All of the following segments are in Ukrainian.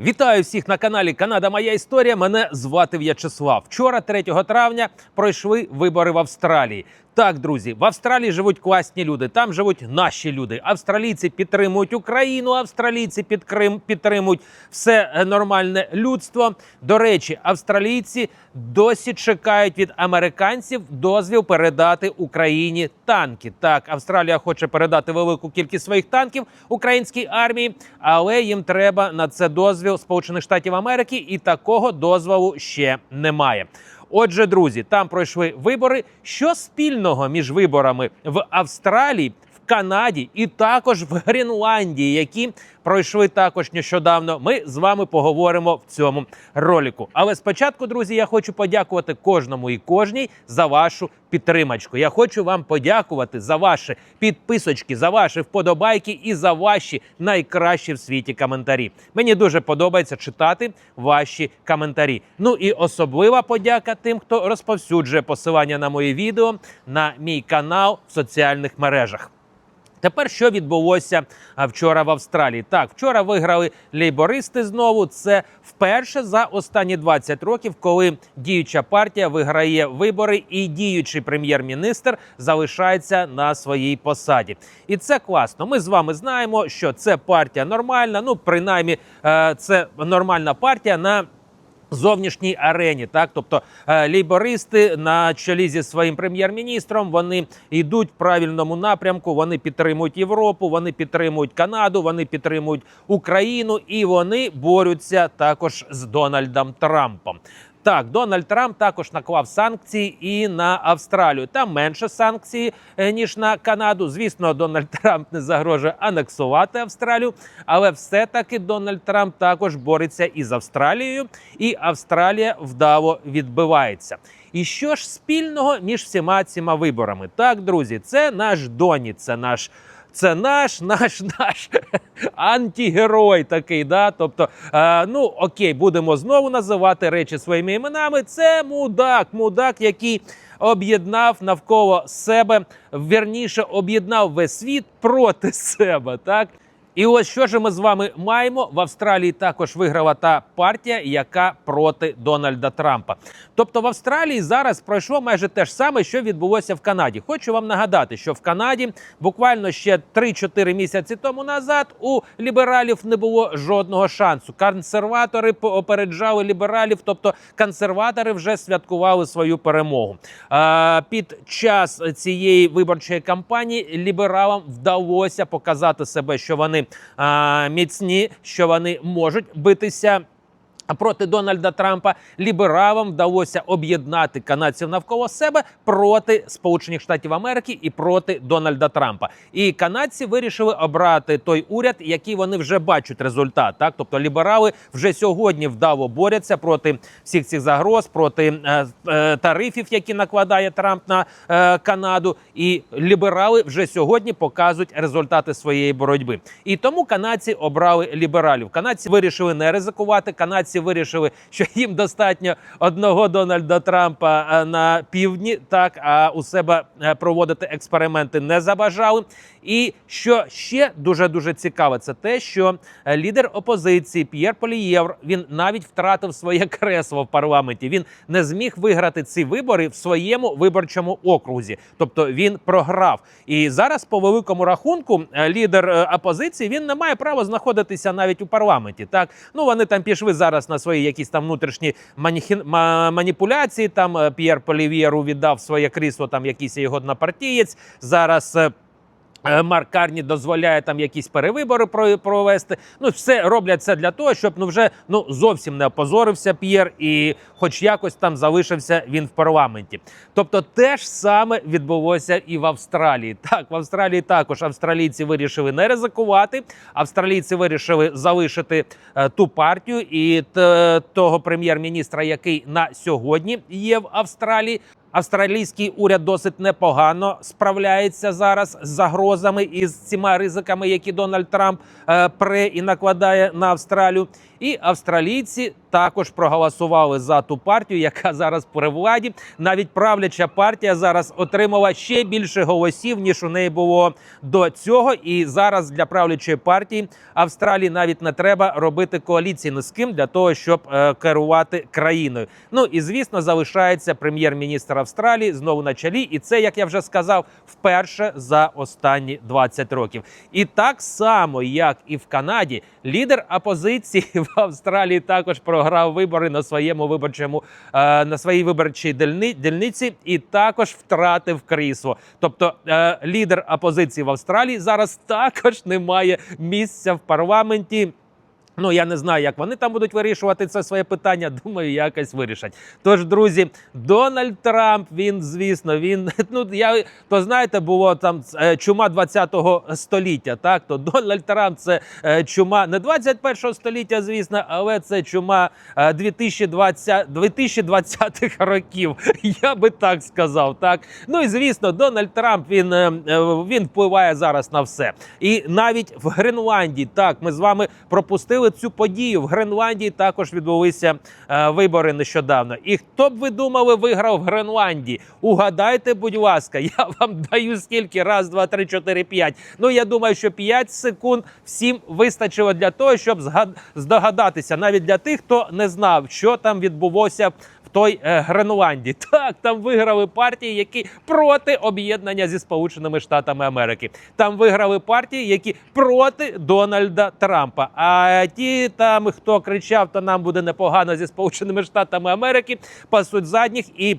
Вітаю всіх на каналі Канада Моя Історія. Мене звати В'ячеслав. Вчора, 3 травня, пройшли вибори в Австралії. Так, друзі, в Австралії живуть класні люди. Там живуть наші люди. Австралійці підтримують Україну, австралійці підкрим, підтримують все е, нормальне людство. До речі, австралійці досі чекають від американців дозвіл передати Україні танки. Так, Австралія хоче передати велику кількість своїх танків українській армії, але їм треба на це дозвіл Сполучених Штатів Америки, і такого дозволу ще немає. Отже, друзі, там пройшли вибори. Що спільного між виборами в Австралії, Канаді і також в Гренландії, які пройшли також нещодавно. Ми з вами поговоримо в цьому ролику. Але спочатку, друзі, я хочу подякувати кожному і кожній за вашу підтримочку. Я хочу вам подякувати за ваші підписочки, за ваші вподобайки і за ваші найкращі в світі коментарі. Мені дуже подобається читати ваші коментарі. Ну і особлива подяка тим, хто розповсюджує посилання на мої відео на мій канал в соціальних мережах. Тепер що відбулося вчора в Австралії? Так, вчора виграли лейбористи знову. Це вперше за останні 20 років, коли діюча партія виграє вибори, і діючий прем'єр-міністр залишається на своїй посаді. І це класно. Ми з вами знаємо, що це партія нормальна. Ну, принаймні, е, це нормальна партія на зовнішній арені, так тобто лібористи лейбористи на чолі зі своїм прем'єр-міністром вони йдуть в правильному напрямку. Вони підтримують Європу, вони підтримують Канаду, вони підтримують Україну і вони борються також з Дональдом Трампом. Так, Дональд Трамп також наклав санкції і на Австралію. Там менше санкцій е, ніж на Канаду. Звісно, Дональд Трамп не загрожує анексувати Австралію, але все-таки Дональд Трамп також бореться із Австралією, і Австралія вдало відбивається. І що ж спільного між всіма цими виборами? Так, друзі, це наш Доні, це наш. Це наш, наш, наш антигерой такий. Да? Тобто, е, ну окей, будемо знову називати речі своїми іменами. Це мудак, мудак, який об'єднав навколо себе, вірніше об'єднав весь світ проти себе. Так. І ось що ж ми з вами маємо в Австралії. Також виграла та партія, яка проти Дональда Трампа. Тобто в Австралії зараз пройшло майже те ж саме, що відбулося в Канаді. Хочу вам нагадати, що в Канаді буквально ще 3-4 місяці тому назад у лібералів не було жодного шансу. Консерватори попереджали лібералів, тобто консерватори вже святкували свою перемогу. А, під час цієї виборчої кампанії лібералам вдалося показати себе, що вони міцні, що вони можуть битися. Проти Дональда Трампа лібералам вдалося об'єднати канадців навколо себе проти Сполучених Штатів Америки і проти Дональда Трампа. І канадці вирішили обрати той уряд, який вони вже бачать результат. Так, тобто ліберали вже сьогодні вдало борються проти всіх цих загроз, проти е, е, тарифів, які накладає Трамп на е, Канаду. І ліберали вже сьогодні показують результати своєї боротьби. І тому канадці обрали лібералів. Канадці вирішили не ризикувати. Канадці вирішили, що їм достатньо одного Дональда Трампа е, на півдні, так а у себе е, проводити експерименти не забажали. І що ще дуже дуже цікаве, це те, що е, лідер опозиції П'єр Полієвр він навіть втратив своє кресло в парламенті. Він не зміг виграти ці вибори в своєму виборчому окрузі, тобто він програв. І зараз, по великому рахунку, лідер опозиції він не має права знаходитися навіть у парламенті. Так ну вони там пішли зараз на свої якісь там внутрішні маніхі... маніпуляції. Там е, П'єр Полівєру віддав своє крісло, там якийсь його однопартієць. Зараз. Е, Е, Марк Карні дозволяє там якісь перевибори про- провести. Ну, все роблять це для того, щоб ну вже ну зовсім не опозорився П'єр, і хоч якось там залишився він в парламенті. Тобто, те ж саме відбулося і в Австралії. Так, в Австралії також австралійці вирішили не ризикувати. Австралійці вирішили залишити е, ту партію і т- того прем'єр-міністра, який на сьогодні є в Австралії. Австралійський уряд досить непогано справляється зараз з загрозами і з цими ризиками, які Дональд Трамп е, пре і накладає на Австралію. І австралійці також проголосували за ту партію, яка зараз при владі. Навіть правляча партія зараз отримала ще більше голосів ніж у неї було до цього. І зараз для правлячої партії Австралії навіть не треба робити коаліції ні з ким для того, щоб е, керувати країною. Ну і звісно, залишається прем'єр-міністр Австралії знову на чолі. І це, як я вже сказав, вперше за останні 20 років. І так само, як і в Канаді, лідер опозиції в Австралії також програв вибори на своєму виборчому е, на своїй виборчій дільни- дільниці і також втратив крісло. Тобто е, лідер опозиції в Австралії зараз також не має місця в парламенті. Ну, я не знаю, як вони там будуть вирішувати це своє питання. Думаю, якось вирішать. Тож, друзі, Дональд Трамп, він, звісно, він ну я то знаєте, було там е, чума 20-го століття. Так, то Дональд Трамп це е, чума не 21-го століття, звісно, але це чума е, 2020 2020-х років. Я би так сказав. Так, ну і звісно, Дональд Трамп він, е, е, він впливає зараз на все. І навіть в Гренландії, так, ми з вами пропустили цю подію. В Гренландії також відбулися е, вибори нещодавно. І хто б ви думали, виграв в Гренландії? Угадайте, будь ласка, я вам даю скільки? Раз, два, три, чотири, п'ять. Ну я думаю, що 5 секунд всім вистачило для того, щоб здогадатися, навіть для тих, хто не знав, що там відбулося. Той е, Гренландії так там виграли партії, які проти об'єднання зі Сполученими Штатами Америки. Там виграли партії, які проти Дональда Трампа. А ті там, хто кричав, то нам буде непогано зі Сполученими Штатами Америки, пасуть задніх і.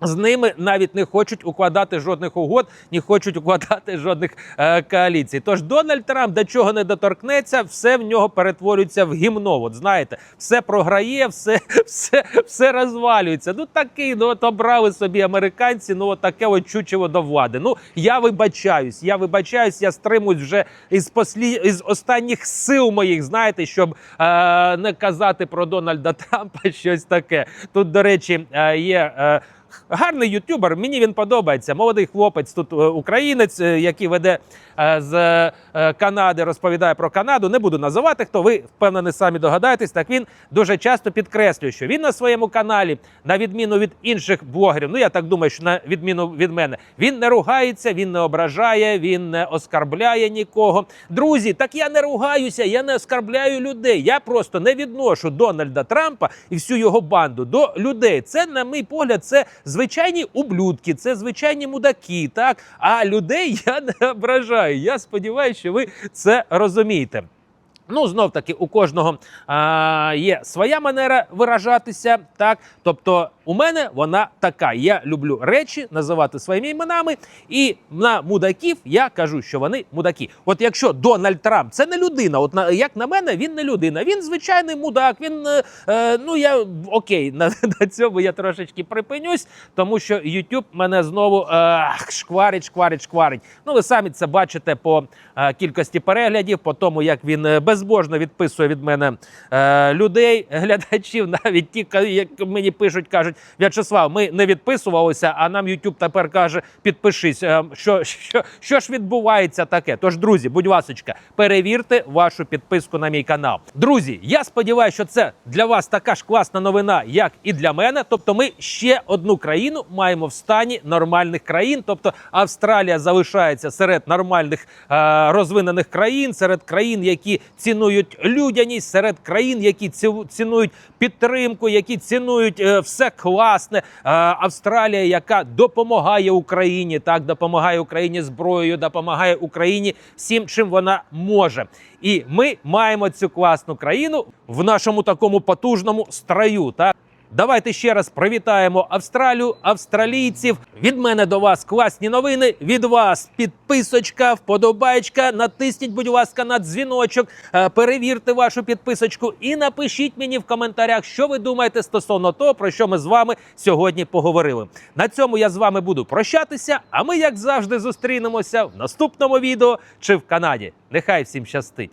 З ними навіть не хочуть укладати жодних угод, не хочуть укладати жодних е, коаліцій. Тож Дональд Трамп до чого не доторкнеться, все в нього перетворюється в гімно. От знаєте, все програє, все, все, все розвалюється. Ну такий, ну от обрали собі американці. Ну от таке от чучело до влади. Ну я вибачаюсь, я вибачаюсь, я стримуюсь вже із послі із останніх сил моїх, знаєте, щоб е, не казати про Дональда Трампа щось таке. Тут, до речі, е, є. Е, Гарний ютубер, мені він подобається. Молодий хлопець, тут е, українець, е, який веде е, з Канади, розповідає про Канаду. Не буду називати, хто ви впевнений самі догадаєтесь. Так він дуже часто підкреслює, що він на своєму каналі, на відміну від інших блогерів, ну я так думаю, що на відміну від мене, він не ругається, він не ображає, він не оскарбляє нікого. Друзі, так я не ругаюся, я не оскарбляю людей. Я просто не відношу Дональда Трампа і всю його банду до людей. Це, на мій погляд, це звичайні ублюдки, це звичайні мудаки. Так а людей я не ображаю. Я сподіваюся, що ви це розумієте. Ну, знов таки, у кожного а, є своя манера виражатися. Так, тобто, у мене вона така. Я люблю речі називати своїми іменами, і на мудаків я кажу, що вони мудаки. От якщо Дональд Трамп це не людина, от на як на мене, він не людина. Він звичайний мудак. Він е, е, ну я окей, на, на цьому я трошечки припинюсь, тому що YouTube мене знову е, шкварить, шкварить, шкварить. Ну, ви самі це бачите по е, кількості переглядів, по тому, як він е, безбожно відписує від мене е, людей, глядачів, навіть ті, як мені пишуть, кажуть, В'ячеслав, ми не відписувалися, а нам YouTube тепер каже: підпишись. Е, Що, що, що ж відбувається таке? Тож, друзі, будь ласочка, перевірте вашу підписку на мій канал. Друзі, я сподіваюся, що це для вас така ж класна новина, як і для мене. Тобто, ми ще одну країну маємо в стані нормальних країн. Тобто Австралія залишається серед нормальних е, розвинених країн, серед країн, які цінують людяність, серед країн, які ці- цінують підтримку, які цінують е, все класне. Е, Австралія, яка допомагає Україні, так допомагає Україні зброєю, допомагає Україні всім, чим вона може. І ми маємо цю класну країну в нашому такому потужному строю. Так. Давайте ще раз привітаємо Австралію, австралійців. Від мене до вас класні новини. Від вас підписочка, вподобайка. Натисніть, будь ласка, на дзвіночок. е, Перевірте вашу підписочку і напишіть мені в коментарях, що ви думаєте стосовно того, про що ми з вами сьогодні поговорили. На цьому я з вами буду прощатися. А ми, як завжди, зустрінемося в наступному відео чи в Канаді. Нехай всім щастить!